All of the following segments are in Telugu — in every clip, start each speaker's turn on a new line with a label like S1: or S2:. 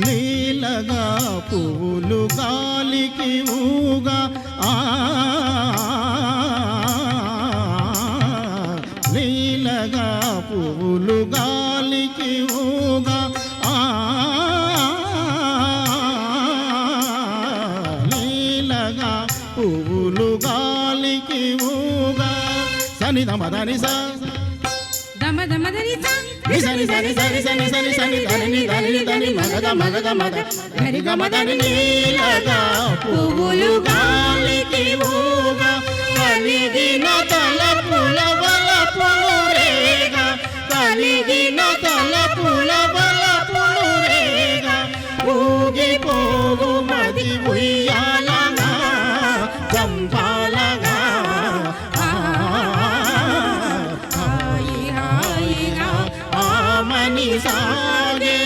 S1: నీలగా పువ్వులు గాలికి ఊగా. ఆ నీలగా పువ్వులు గాలికి ఊగా. ఆ నీలగా పువ్వులు గాలికి ఊగా. సని దమదని సా
S2: దమ దమ దని సా
S1: ని సని సని సని సని సని సని దని ని దని ని దని మగద మగద మగ గరి గమ దని నీలగా పువ్వులు గాలికి ఊగా కలిగిన తలపుల వలపులు రేగా కలిగిన తలపుల ఆమని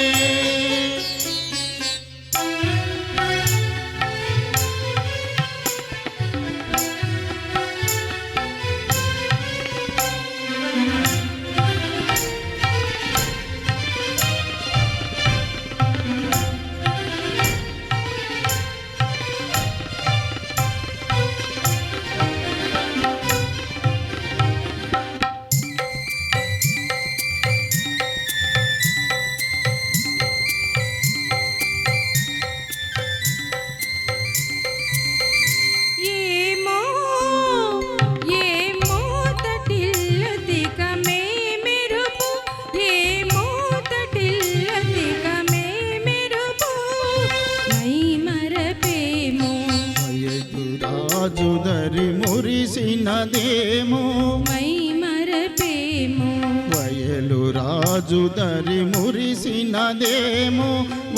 S1: మురిసినదేమో
S2: మై మరపేమో
S1: వయలు రాజు దరి మురిసినదేమో.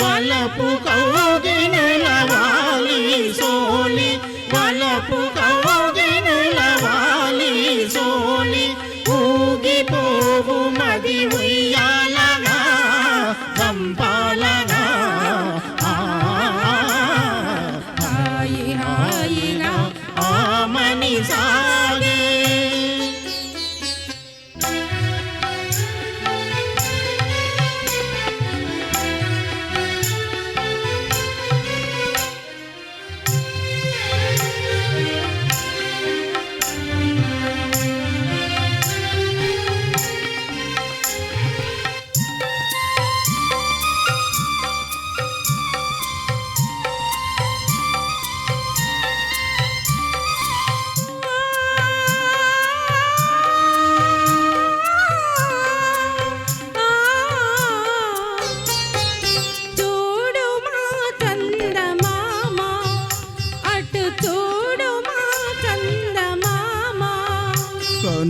S1: వలపు కౌగినుల వాలి సోలి వలపు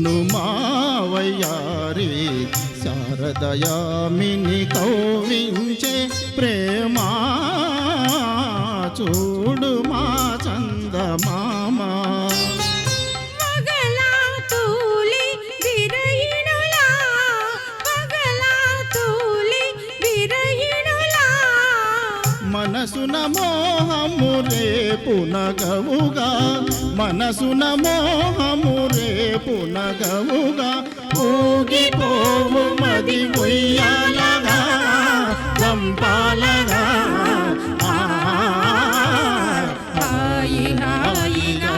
S1: కనుమావయ్యారి శారదయామిని కౌవించే ప్రేమా. చూడు మా చందమామ. మనసున మోహము రేపు నగవుగా మనసున మోహము రేపు నగవుగా ఊగిపోవు మది ఉయ్యాలగా చంపాలగా ఆ
S2: హాయి హాయిగా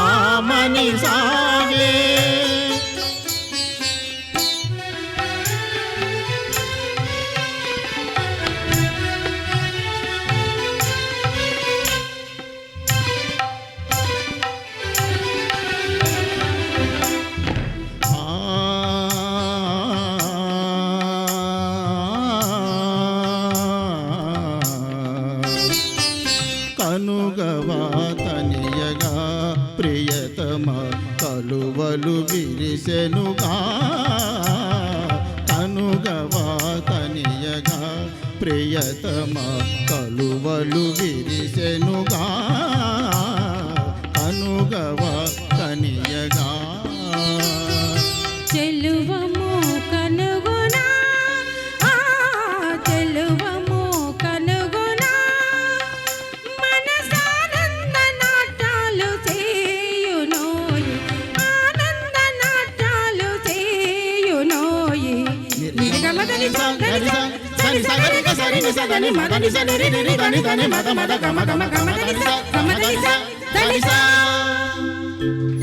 S1: ఆమని సాగే కలువలు విరిసెనుగా కనుగవా తనియగా ప్రియతమ కలువలు విరిసెనుగా. Thank you.